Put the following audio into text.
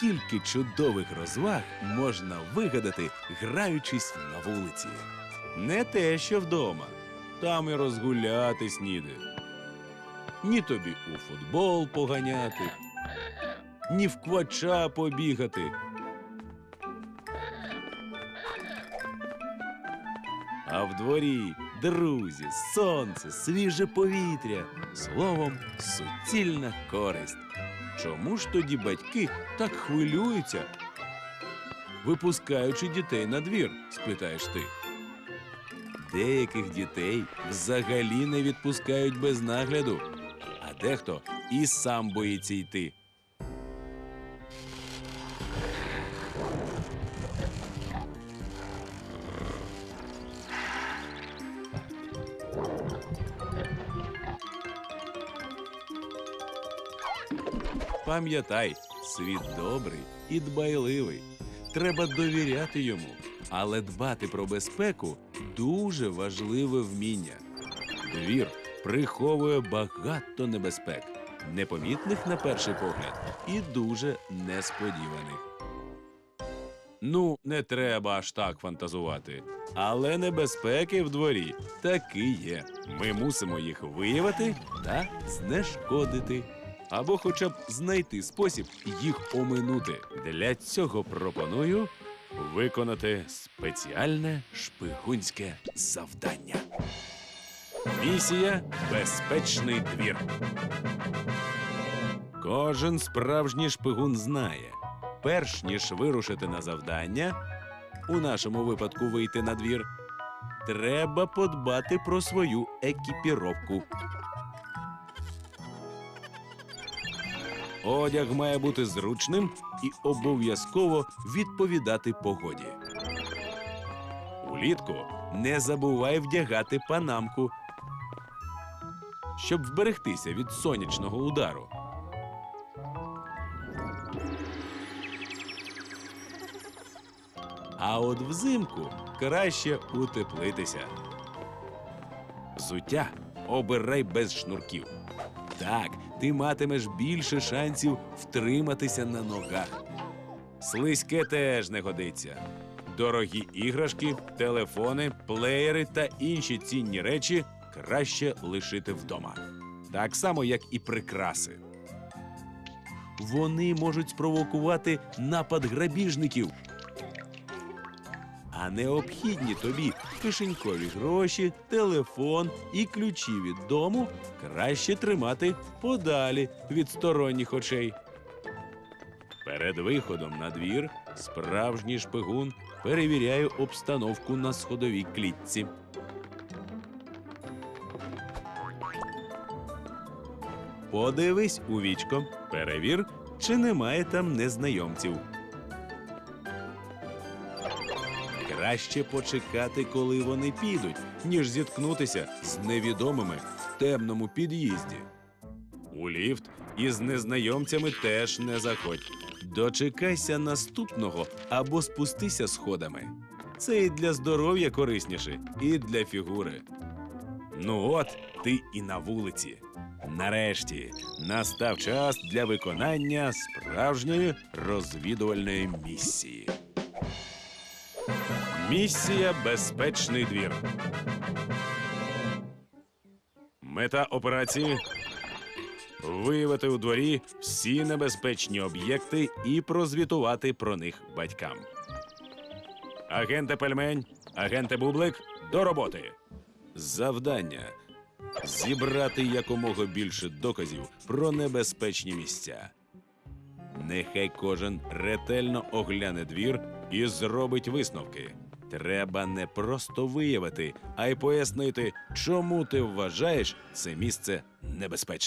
скільки чудових розваг можна вигадати, граючись на вулиці. Не те, що вдома. Там і розгулятись ніде. Ні тобі у футбол поганяти, ні в квача побігати. А в дворі друзі, сонце, свіже повітря, словом, суцільна користь. Чому ж тоді батьки так хвилюються, випускаючи дітей на двір, спитаєш ти. Деяких дітей взагалі не відпускають без нагляду, а дехто і сам боїться йти. Пам'ятай, світ добрий і дбайливий. Треба довіряти йому, але дбати про безпеку дуже важливе вміння. Двір приховує багато небезпек, непомітних на перший погляд і дуже несподіваних. Ну, не треба аж так фантазувати. Але небезпеки в дворі таки є. Ми мусимо їх виявити та знешкодити. Або хоча б знайти спосіб їх оминути. Для цього пропоную виконати спеціальне шпигунське завдання. Місія Безпечний двір. Кожен справжній шпигун знає, перш ніж вирушити на завдання, у нашому випадку вийти на двір, треба подбати про свою екіпіровку. Одяг має бути зручним і обов'язково відповідати погоді. Улітку не забувай вдягати панамку, щоб вберегтися від сонячного удару. А от взимку краще утеплитися. Взуття обирай без шнурків. Так, ти матимеш більше шансів втриматися на ногах. Слизьке теж не годиться. Дорогі іграшки, телефони, плеєри та інші цінні речі краще лишити вдома. Так само, як і прикраси. Вони можуть спровокувати напад грабіжників. А необхідні тобі кишенькові гроші, телефон і ключі від дому краще тримати подалі від сторонніх очей. Перед виходом на двір справжній шпигун перевіряє обстановку на сходовій клітці. Подивись у вічко, перевір, чи немає там незнайомців. Краще почекати, коли вони підуть, ніж зіткнутися з невідомими в темному під'їзді. У ліфт із незнайомцями теж не заходь. Дочекайся наступного або спустися сходами. Це і для здоров'я корисніше, і для фігури. Ну от ти і на вулиці. Нарешті настав час для виконання справжньої розвідувальної місії. Місія Безпечний двір. Мета операції виявити у дворі всі небезпечні об'єкти і прозвітувати про них батькам. Агенте Пельмень, агенте Бублик, до роботи. Завдання зібрати якомога більше доказів про небезпечні місця. Нехай кожен ретельно огляне двір і зробить висновки. Треба не просто виявити, а й пояснити, чому ти вважаєш це місце небезпечним.